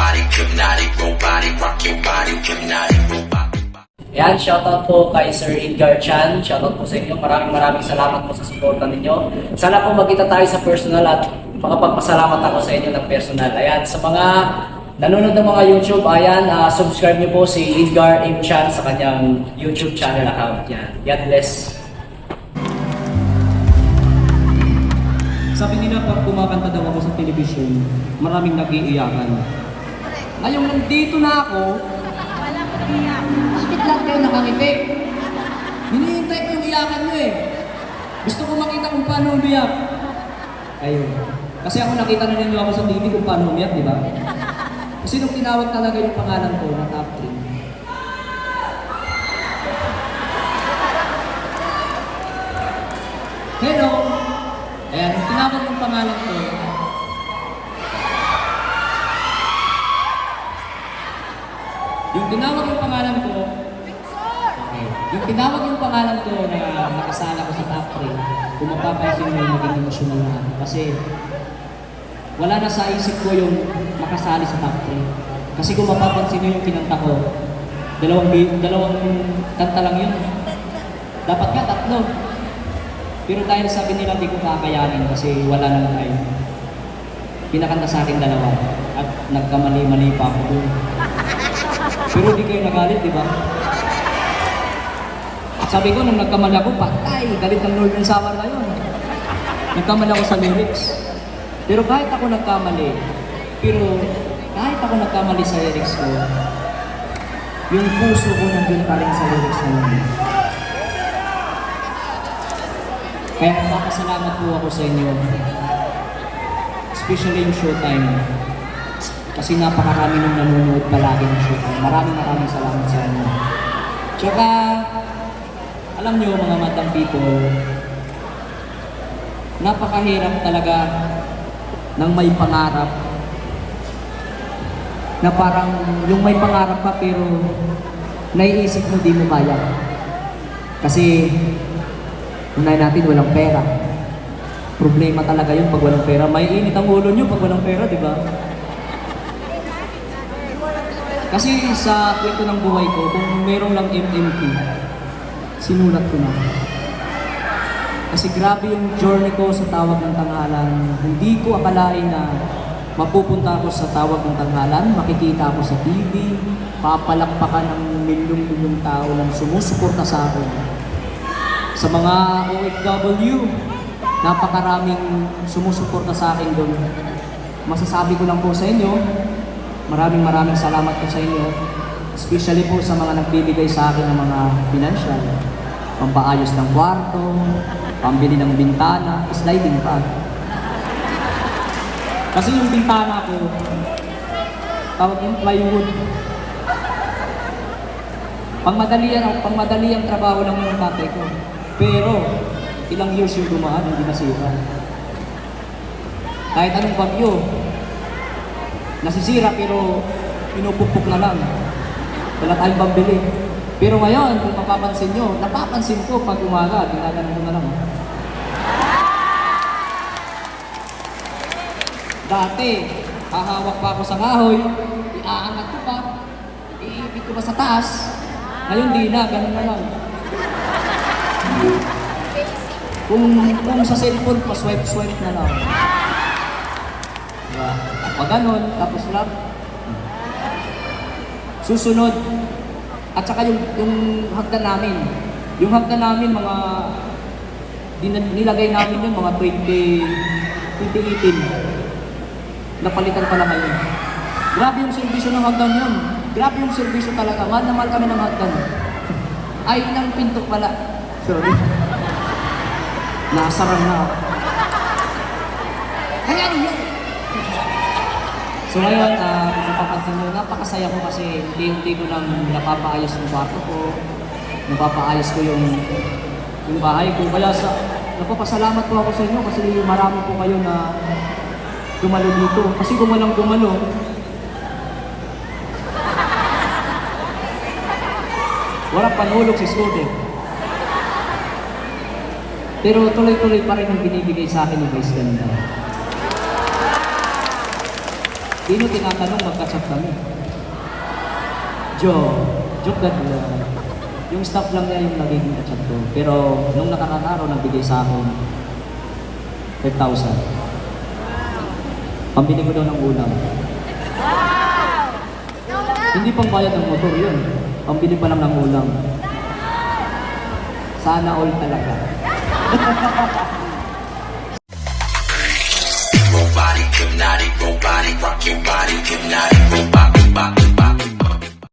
body, hypnotic, robotic, rock your body, hypnotic, robotic. Yan, shoutout po kay Sir Edgar Chan. Shoutout po sa inyo. Maraming maraming salamat po sa suporta ninyo. Sana po magkita tayo sa personal at makapagpasalamat ako sa inyo ng personal. Ayan, sa mga nanonood ng mga YouTube, ayan, ah, subscribe niyo po si Edgar M. Chan sa kanyang YouTube channel account. Yan. God bless. Sabi nila pag kumakanta daw ako sa television, maraming nag-iiyakan. Ngayong nandito na ako, bakit lahat kayo nakangiti? Hinihintay ko yung iyakan nyo eh. Gusto ko makita kung paano umiyak. Ayun. Kasi ako nakita na ninyo ako sa TV kung paano umiyak, di ba? Kasi nung tinawag talaga yung pangalan ko na top 3, Hello! Ayan, tinawag yung pangalan ko, yung tinawag yung pangalan ko, okay, yung tinawag yung pangalan ko na nakasala ko sa top 3, kung mapapansin mo, naging emotional na ako. Kasi wala na sa isip ko yung makasali sa top 3. Kasi kung mapapansin nyo yung kinanta ko, dalawang, dalawang kanta lang yun. Dapat nga tatlo. Pero dahil sabi nila di ko kakayanin kasi wala nang time. Pinakanta sa akin dalawa at nagkamali-mali pa ako doon. Pero di kayo nagalit, di ba? Sabi ko, nung nagkamali ako, patay, galit ng ng Samar na yun. Nagkamali ako sa lyrics. Pero kahit ako nagkamali, pero kahit ako nagkamali sa lyrics ko, yung puso ko nandun pa rin sa lyrics na yun. Kaya nagpapasalamat po ako sa inyo. Especially yung showtime. Kasi napakarami nung nanonood palagi ng showtime. Maraming maraming salamat sa inyo. Tsaka, alam nyo mga madam people, napakahirap talaga ng may pangarap na parang yung may pangarap ka pero naiisip mo di mo kaya. Kasi Unahin natin, walang pera. Problema talaga yun pag walang pera. May init ang ulo nyo pag walang pera, di ba? Kasi sa kwento ng buhay ko, kung meron lang MMK, sinulat ko na. Kasi grabe yung journey ko sa tawag ng tanghalan. Hindi ko akalain na mapupunta ako sa tawag ng tanghalan, makikita ako sa TV, papalakpakan ng milyong-milyong tao lang sumusuporta sa akin sa mga OFW, napakaraming sumusuporta sa akin doon. Masasabi ko lang po sa inyo, maraming maraming salamat po sa inyo. Especially po sa mga nagbibigay sa akin ng mga financial. Pampaayos ng kwarto, pambili ng bintana, sliding pa. Kasi yung bintana ko, tawag yung plywood. Pangmadali ang pangmadali ang trabaho lang ng tatay ko. Pero ilang years yung dumaan, hindi nasira. Kahit anong bagyo, nasisira pero pinupupok na lang. Wala tayong pambili. Pero ngayon, kung mapapansin nyo, napapansin ko pag umaga, ginaganon ko na lang. Dati, hahawak pa ako sa kahoy, iaangat ko pa, iibig ko pa sa taas. Ngayon di na, ganun na lang. Kung, kung sa cellphone, pa-swipe-swipe na lang. Diba? Pag ganun, tapos lang. Susunod. At saka yung, yung hagdan namin. Yung hagdan namin, mga nilagay namin yun, mga 20, 2018. Napalitan pala ngayon. Grabe yung servisyo ng hagdan yun. Grabe yung servisyo talaga. Mahal na mahal kami ng hagdan. Ay, ilang pinto pala. Sorry. Nasarang na ako. Kaya ano yun? So ngayon, uh, kung mapapansin nyo, napakasaya ko kasi hindi-hindi ko nang napapaayos yung kwarto ko, napapaayos ko yung, yung bahay ko. Kaya sa, napapasalamat po ako sa inyo kasi marami po kayo na gumalo dito. Kasi gumalang gumalo, walang panulog si student. Pero tuloy-tuloy pa rin ang binibigay sa akin ng Vice Ganda. Di nyo tinatanong magkachat kami. Jo, joke that lang. Yung staff lang niya yung nagiging kachat ko. Pero nung nakaraang araw, nagbigay sa akin 5,000. Pambili ko daw ng ulam. Hindi pang bayad ng motor yun. Pambili pa lang ng ulam. Sana all talaga. hypnotic, body, rock your body, hypnotic, robotic.